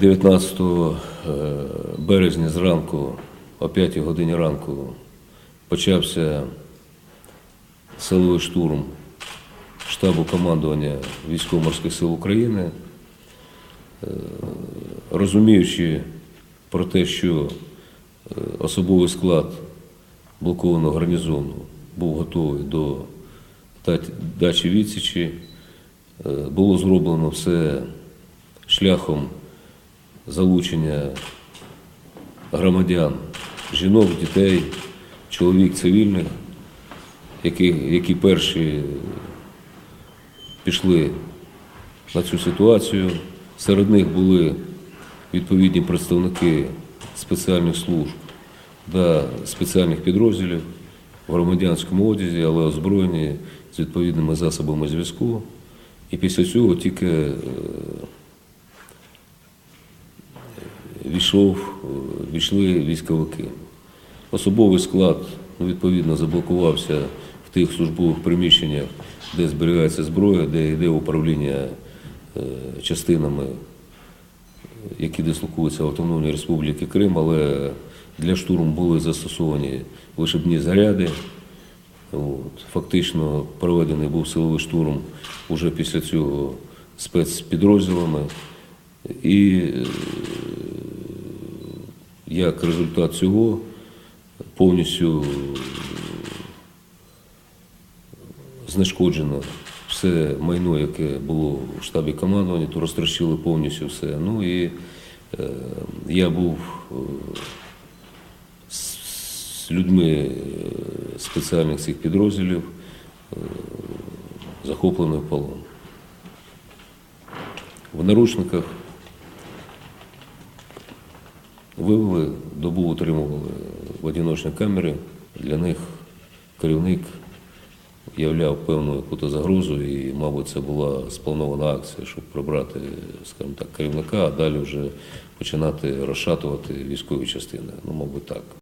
19 е, березня зранку, о 5 годині ранку, почався силовий штурм штабу командування Військово-морських сил України, Е, розуміючи про те, що е, особовий склад блокованого гарнізону був готовий до дачі відсічі, було зроблено все шляхом залучення громадян, жінок, дітей, чоловік цивільних, які, які перші пішли на цю ситуацію. Серед них були відповідні представники спеціальних служб та спеціальних підрозділів в громадянському одязі, але озброєні з відповідними засобами зв'язку. І після цього тільки е, війшов, е, війшли військовики. Особовий склад ну, відповідно заблокувався в тих службових приміщеннях, де зберігається зброя, де йде управління е, частинами, які дислокуються в Автономній Республіки Крим, але для штурму були застосовані вишибні заряди. От. Фактично проведений був силовий штурм уже після цього спецпідрозділами. І е, як результат цього повністю знешкоджено все майно, яке було в штабі командування, то розтрощили повністю все. Ну і е, я був е, з людьми е, спеціальних цих підрозділів е, захоплений в полон. В наручниках вивели, добу утримували в одиночній камері. Для них керівник являв певну загрозу, і, мабуть, це була спланована акція, щоб прибрати, скажімо так, керівника, а далі вже починати розшатувати військові частини. Ну, мабуть, так.